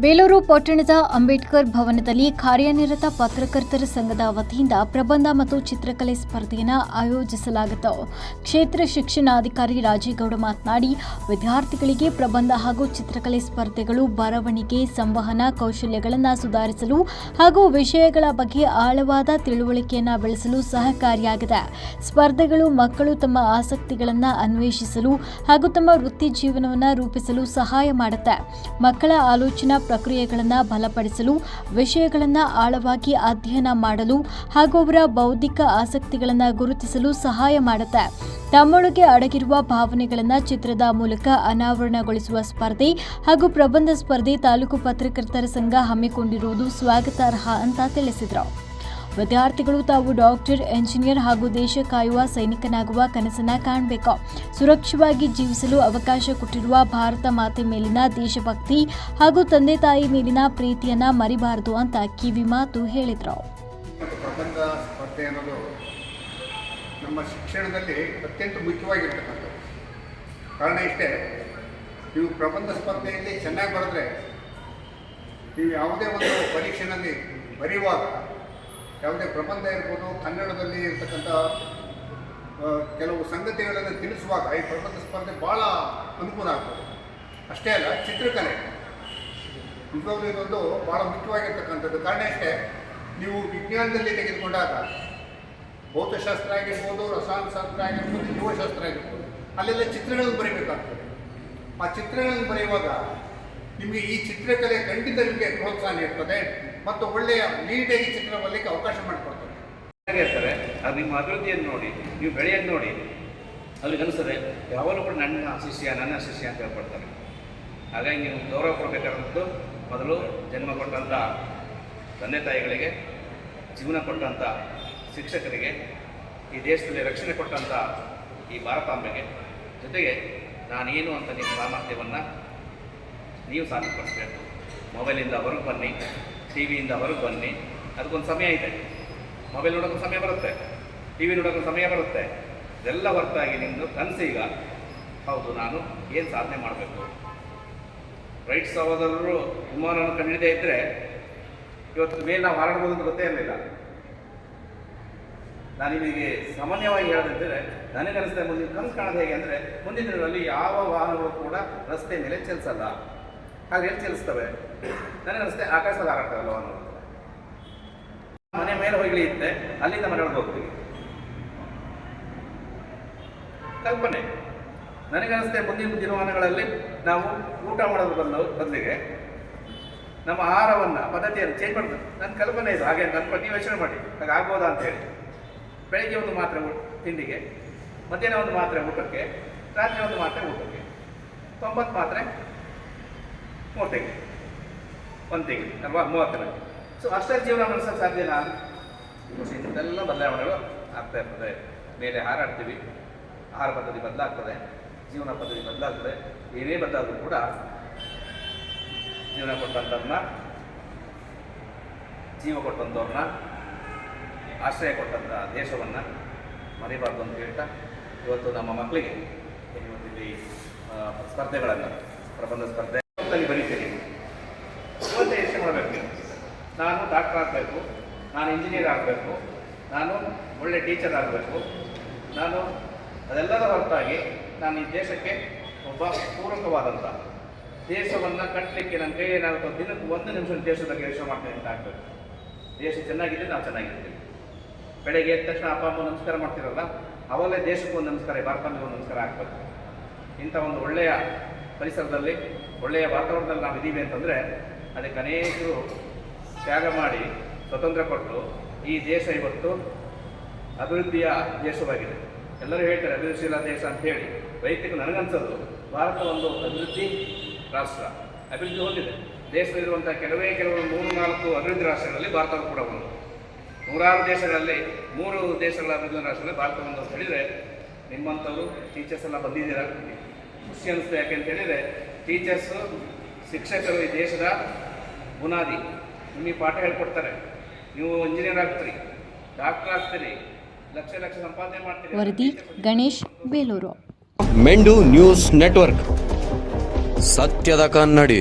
ಬೇಲೂರು ಪಟ್ಟಣದ ಅಂಬೇಡ್ಕರ್ ಭವನದಲ್ಲಿ ಕಾರ್ಯನಿರತ ಪತ್ರಕರ್ತರ ಸಂಘದ ವತಿಯಿಂದ ಪ್ರಬಂಧ ಮತ್ತು ಚಿತ್ರಕಲೆ ಸ್ಪರ್ಧೆಯನ್ನು ಆಯೋಜಿಸಲಾಗಿತ್ತು. ಕ್ಷೇತ್ರ ಶಿಕ್ಷಣಾಧಿಕಾರಿ ರಾಜೇಗೌಡ ಮಾತನಾಡಿ, ವಿದ್ಯಾರ್ಥಿಗಳಿಗೆ ಪ್ರಬಂಧ ಹಾಗೂ ಚಿತ್ರಕಲೆ ಸ್ಪರ್ಧೆಗಳು ಬರವಣಿಗೆ, ಸಂವಹನ, ಕೌಶಲ್ಯಗಳನ್ನು ಸುಧಾರಿಸಲು ಹಾಗೂ ವಿಷಯಗಳ ಬಗ್ಗೆ ಆಳವಾದ ತಿಳುವಳಿಕೆಯನ್ನು ಬೆಳೆಸಲು ಸಹಕಾರಿಯಾಗಿದೆ. ಸ್ಪರ್ಧೆಗಳು ಮಕ್ಕಳು ತಮ್ಮ ಆಸಕ್ತಿಗಳನ್ನು ಅನ್ವೇಷಿಸಲು ಹಾಗೂ ತಮ್ಮ ವೃತ್ತಿ ಜೀವನವನ್ನು ರೂಪಿಸಲು ಸಹಾಯ ಮಾಡುತ್ತೆ. ಮಕ್ಕಳ ಆಲೋಚನಾ ಪ್ರಕ್ರಿಯೆಗಳನ್ನು ಬಲಪಡಿಸಲು, ವಿಷಯಗಳನ್ನು ಆಳವಾಗಿ ಅಧ್ಯಯನ ಮಾಡಲು ಹಾಗೂ ಅವರ ಬೌದ್ಧಿಕ ಆಸಕ್ತಿಗಳನ್ನು ಗುರುತಿಸಲು ಸಹಾಯ ಮಾಡುತ್ತೆ. ತಮ್ಮೊಳಗೆ ಅಡಗಿರುವ ಭಾವನೆಗಳನ್ನು ಚಿತ್ರದ ಮೂಲಕ ಅನಾವರಣಗೊಳಿಸುವ ಸ್ಪರ್ಧೆ ಹಾಗೂ ಪ್ರಬಂಧ ಸ್ಪರ್ಧೆ ತಾಲೂಕು ಪತ್ರಕರ್ತರ ಸಂಘ ಹಮ್ಮಿಕೊಂಡಿರುವುದು ಸ್ವಾಗತಾರ್ಹ ಅಂತ ತಿಳಿಸಿದರು. ವಿದ್ಯಾರ್ಥಿಗಳು ತಾವು ಡಾಕ್ಟರ್, ಎಂಜಿನಿಯರ್ ಹಾಗೂ ದೇಶ ಕಾಯುವ ಸೈನಿಕನಾಗುವ ಕನಸನ್ನ ಕಾಣಬೇಕು. ಸುರಕ್ಷವಾಗಿ ಜೀವಿಸಲು ಅವಕಾಶ ಕೊಟ್ಟಿರುವ ಭಾರತ ಮಾತೆ ಮೇಲಿನ ದೇಶಭಕ್ತಿ ಹಾಗೂ ತಂದೆ ತಾಯಿ ಮೇಲಿನ ಪ್ರೀತಿಯನ್ನ ಮರಿಬಾರದು ಅಂತ ಕಿವಿ ಮಾತು ಹೇಳಿದರು. ಪ್ರಬಂಧ ಸ್ಪರ್ಧೆ ಅನ್ನೋದು ನಮ್ಮ ಶಿಕ್ಷಣದಲ್ಲಿ ಅತ್ಯಂತ ಮುಖ್ಯವಾಗಿರ್ತಕ್ಕಂಥದ್ದು. ಕಾರಣ ಇಷ್ಟೇ, ನೀವು ಪ್ರಬಂಧ ಸ್ಪರ್ಧೆಯಲ್ಲಿ ಚೆನ್ನಾಗಿ ಬರೆದ್ರೆ ನೀವು ಯಾವುದೇ ಒಂದು ಪರೀಕ್ಷೆನಲ್ಲಿ ಬರೆಯುವಾಗ ಯಾವುದೇ ಪ್ರಬಂಧ ಇರ್ಬೋದು, ಕನ್ನಡದಲ್ಲಿ ಇರ್ತಕ್ಕಂಥ ಕೆಲವು ಸಂಗತಿಗಳನ್ನು ತಿಳಿಸುವಾಗ ಈ ಪ್ರಬಂಧ ಸ್ಪರ್ಧೆ ಭಾಳ ಅನುಕೂಲ ಆಗ್ತದೆ. ಅಷ್ಟೇ ಅಲ್ಲ, ಚಿತ್ರಕಲೆ. ನಿಜವಾಗ್ಲೂ ಇದೊಂದು ಭಾಳ ಮುಖ್ಯವಾಗಿರ್ತಕ್ಕಂಥದ್ದು. ಕಾರಣ ಅಷ್ಟೇ ನೀವು ವಿಜ್ಞಾನದಲ್ಲಿ ತೆಗೆದುಕೊಂಡಾಗ, ಭೌತಶಾಸ್ತ್ರ ಆಗಿರ್ಬೋದು, ರಸಾಯನಶಾಸ್ತ್ರ ಆಗಿರ್ಬೋದು, ಜೀವಶಾಸ್ತ್ರ ಆಗಿರ್ಬೋದು, ಅಲ್ಲೆಲ್ಲ ಚಿತ್ರಗಳನ್ನು ಬರೀಬೇಕಾಗ್ತದೆ. ಆ ಚಿತ್ರಗಳನ್ನು ಬರೆಯುವಾಗ ನಿಮಗೆ ಈ ಚಿತ್ರಕಲೆ ಖಂಡಿತ ನಿಮಗೆ ಪ್ರೋತ್ಸಾಹ ನೀಡ್ತದೆ. ಮತ್ತು ಒಳ್ಳೆಯ ನೀಟಾಗಿ ಚಿತ್ರ ಬರಲಿಕ್ಕೆ ಅವಕಾಶ ಮಾಡಿಕೊಡ್ತದೆ ಇರ್ತಾರೆ ಅದು ನಿಮ್ಮ ಅಭಿವೃದ್ಧಿಯನ್ನು ನೋಡಿ, ನೀವು ಬೆಳೆಯನ್ನು ನೋಡಿ. ಅವ್ರಿಗೆ ಅನಿಸ್ತದೆ ಯಾವಾಗಲೂ ಕೂಡ ನನ್ನ ಶಿಷ್ಯ ನನ್ನ ಶಿಷ್ಯ ಅಂತ ಹೇಳ್ಕೊಡ್ತಾರೆ. ಹಾಗಾಗಿ ನೀವು ಗೌರವ ಕೊಡಬೇಕಾದಂಥದ್ದು ಮೊದಲು ಜನ್ಮ ಕೊಟ್ಟಂಥ ತಂದೆ ತಾಯಿಗಳಿಗೆ, ಜೀವನ ಕೊಟ್ಟಂಥ ಶಿಕ್ಷಕರಿಗೆ, ಈ ದೇಶದಲ್ಲಿ ರಕ್ಷಣೆ ಕೊಟ್ಟಂಥ ಈ ಭಾರತಾಂಬೆಗೆ. ಜೊತೆಗೆ ನಾನೇನು ಅಂತ ನಿಮ್ಮ ಸಾಮರ್ಥ್ಯವನ್ನು ನೀವು ಸಾಬೀತುಪಡಿಸಬೇಕು. ಮೊಬೈಲಿಂದ ಹೊರಗೆ ಬನ್ನಿ. ಟಿ ವಿಯಿಂದ ಹೊರಗೆ ಬನ್ನಿ. ಅದಕ್ಕೊಂದು ಸಮಯ ಇದೆ. ಮೊಬೈಲ್ ನೋಡೋಕೆ ಸಮಯ ಬರುತ್ತೆ. ಟಿ ವಿ ನೋಡೋಕೆ ಸಮಯ ಬರುತ್ತೆ. ಇದೆಲ್ಲ ಹೊರತಾಗಿ ನಿಮ್ಮದು ಕನಸೀಗ, ಹೌದು, ನಾನು ಏನು ಸಾಧನೆ ಮಾಡಬೇಕು? ರೈಟ್ ಸಹೋದರರು ವಿಮಾನವನ್ನು ಕಂಡಿದೆ ಇದ್ದರೆ ಇವತ್ತು ಮೇಲೆ ನಾವು ಹಾರಾಡ್ಬೋದು ಅಂತ ಗೊತ್ತೇ ಇರಲಿಲ್ಲ. ನಾನು ನಿಮಗೆ ಸಾಮಾನ್ಯವಾಗಿ ಹೇಳೋದಿದ್ದರೆ ಅನಿಸ್ತಾ ಮುಂದಿನ ಕನಸು ಕಾಣೋದು ಹೇಗೆ ಅಂದರೆ, ಮುಂದಿನ ದಿನಗಳಲ್ಲಿ ಯಾವ ವಾಹನಗಳು ಕೂಡ ರಸ್ತೆ ಮೇಲೆ ಚಲಿಸಲ್ಲ. ಹಾಗೆ ಎಲ್ಲಿ ಚಲಿಸ್ತವೆ ನನಗನ್ನಿಸ್ತೇ ಆಕಾಶದ ಹಾರಾಡ್ತಾರಲ್ಲ ಅನ್ನೋದು ಮನೆ ಮೇಲೆ ಹೋಗಿಳಿಯುತ್ತೆ ಅಲ್ಲಿಂದ ಮನೆಯೊಳಗೆ ಹೋಗ್ತೀವಿ. ಕಲ್ಪನೆ. ನನಗನ್ನಿಸ್ತದೆ ಮುಂದಿನ ದಿನಮಾನಗಳಲ್ಲಿ ನಾವು ಊಟ ಮಾಡೋದ್ರ ಬದಲು ಬದಲಿಗೆ ನಮ್ಮ ಆಹಾರವನ್ನು, ಪದ್ಧತಿಯನ್ನು ಚೇಂಜ್ ಮಾಡಬೇಕು. ನನ್ನ ಕಲ್ಪನೆ ಇದು, ಹಾಗೆ ನನ್ನ ನೀವು ಯೋಚನೆ ಮಾಡಿ. ಹಾಗೆ ಆಗ್ಬೋದಾ ಅಂತ ಹೇಳಿ. ಬೆಳಿಗ್ಗೆ ಒಂದು ಮಾತ್ರೆ ತಿಂಡಿಗೆ, ಮಧ್ಯಾಹ್ನ ಒಂದು ಮಾತ್ರೆ ಊಟಕ್ಕೆ, ರಾತ್ರಿ ಒಂದು ಮಾತ್ರೆ ಊಟಕ್ಕೆ. ತೊಂಬತ್ತು ಮಾತ್ರೆ ಮೂರು ತಿಂಗಳು. ಒಂದು ತಿಂಗಳು. ಅಲ್ವಾ ಮೂವತ್ತು ದಿನ ಸೊ ಅಷ್ಟೇ ಜೀವನ ನಡೆಸೋಕ್ಕೆ ಸಾಧ್ಯನಾ ಇದೆಲ್ಲ ಬದಲಾವಣೆಗಳು ಆಗ್ತಾ ಇರ್ತದೆ. ಮೇಲೆ ಹಾರಾಡ್ತೀವಿ. ಆಹಾರ ಪದ್ಧತಿ ಬದಲಾಗ್ತದೆ. ಜೀವನ ಪದ್ಧತಿ ಬದಲಾಗ್ತದೆ. ಏನೇ ಬದಲಾದರೂ ಕೂಡ ಜೀವನ ಕೊಟ್ಟಂಥವ್ರನ್ನ ಜೀವ ಕೊಟ್ಟಂಥವ್ರನ್ನ ಆಶ್ರಯ ಕೊಟ್ಟಂಥ ದೇಶವನ್ನು ಮರಿಬಾರ್ದು ಅಂತ ಹೇಳ್ತಾ ಇವತ್ತು ನಮ್ಮ ಮಕ್ಕಳಿಗೆ ಇವತ್ತಿಲ್ಲಿ ಸ್ಪರ್ಧೆಗಳನ್ನು ಪ್ರಬಂಧ ಸ್ಪರ್ಧೆ ಅಲ್ಲಿ ಬರೀತೀರಿ ಇವತ್ತೇ ಯೋಚನೆ ಮಾಡಬೇಕು ನಾನು ಡಾಕ್ಟರ್ ಆಗಬೇಕು, ನಾನು ಇಂಜಿನಿಯರ್ ಆಗಬೇಕು, ನಾನು ಒಳ್ಳೆ ಟೀಚರ್ ಆಗಬೇಕು, ನಾನು ಅದೆಲ್ಲದ ಹೊರತಾಗಿ ನಾನು ಈ ದೇಶಕ್ಕೆ ಒಬ್ಬ ಪೂರಕವಾದಂಥ ದೇಶವನ್ನು ಕಟ್ಟಲಿಕ್ಕೆ ನನ್ನ ಕೈ ಏನಾಗುತ್ತೆ ದಿನಕ್ಕೆ ಒಂದು ನಿಮಿಷ ದೇಶದ ಕೆಲಸ ಮಾಡ್ತೇನೆ ಅಂತ ದೇಶ ಚೆನ್ನಾಗಿದ್ದರೆ ನಾವು ಚೆನ್ನಾಗಿರ್ತೀವಿ. ಬೆಳಗ್ಗೆ ಎದ್ದ ತಕ್ಷಣ ಅಪ್ಪ, ಅಮ್ಮ ನಮಸ್ಕಾರ ಮಾಡ್ತಿರಲ್ಲ ಅವಲ್ಲೇ ದೇಶಕ್ಕೂ ಒಂದು ನಮಸ್ಕಾರ, ಭಾರತಕ್ಕೆ ಒಂದು ನಮಸ್ಕಾರ ಆಗ್ಬೇಕು. ಇಂಥ ಒಂದು ಒಳ್ಳೆಯ ಪರಿಸರದಲ್ಲಿ ಒಳ್ಳೆಯ ವಾತಾವರಣದಲ್ಲಿ ನಾವು ಇದ್ದೀವಿ ಅಂತಂದರೆ ಅದಕ್ಕೆ ಅನೇಕರು ತ್ಯಾಗ ಮಾಡಿ ಸ್ವತಂತ್ರ ಕೊಟ್ಟು ಈ ದೇಶ ಇವತ್ತು ಅಭಿವೃದ್ಧಿಯ ದೇಶವಾಗಿದೆ. ಎಲ್ಲರೂ ಹೇಳ್ತಾರೆ ಅಭಿವೃದ್ಧಿಶೀಲ ದೇಶ ಅಂತ ಹೇಳಿ. ವೈಯಕ್ತಿಕ ನನಗನ್ಸೋದು ಭಾರತ ಒಂದು ಅಭಿವೃದ್ಧಿ ರಾಷ್ಟ್ರ. ಅಭಿವೃದ್ಧಿ ಹೊಂದಿದೆ. ದೇಶದಲ್ಲಿರುವಂಥ ಕೆಲವೇ ಕೆಲವು ಮೂರು ನಾಲ್ಕು ಅಭಿವೃದ್ಧಿ ರಾಷ್ಟ್ರಗಳಲ್ಲಿ ಭಾರತ ಕೂಡ ಒಂದು. ನೂರಾರು ದೇಶಗಳಲ್ಲಿ ಮೂರು ದೇಶಗಳ ಅಭಿವೃದ್ಧಿ ರಾಷ್ಟ್ರಗಳಲ್ಲಿ ಭಾರತ ಒಂದು ಅಂತ ಹೇಳಿದರೆ ನಿಮ್ಮಂಥವರು ಟೀಚರ್ಸ್ ಎಲ್ಲ ಬಂದಿದ್ದೀರಾ? ಖುಷಿ ಅನಿಸ್ತು ಯಾಕೆ ಅಂತ ಹೇಳಿದರೆ ಟೀಚರ್ಸು ಶಿಕ್ಷಕರು ಈ ದೇಶದ ಬುನಾದಿ. ನಿಮಗೆ ಪಾಠ ಹೇಳ್ಕೊಡ್ತಾರೆ. ನೀವು ಇಂಜಿನಿಯರ್ ಆಗ್ತೀರಿ ಡಾಕ್ಟರ್ ಆಗ್ತೀರಿ ಲಕ್ಷ ಲಕ್ಷ ಸಂಪಾದನೆ ಮಾಡ್ತೀರಿ ವರದಿ ಗಣೇಶ್ ಬೇಲೂರು. ಮೆಂಡು ನ್ಯೂಸ್ ನೆಟ್ವರ್ಕ್. ಸತ್ಯದ ಕನ್ನಡಿ.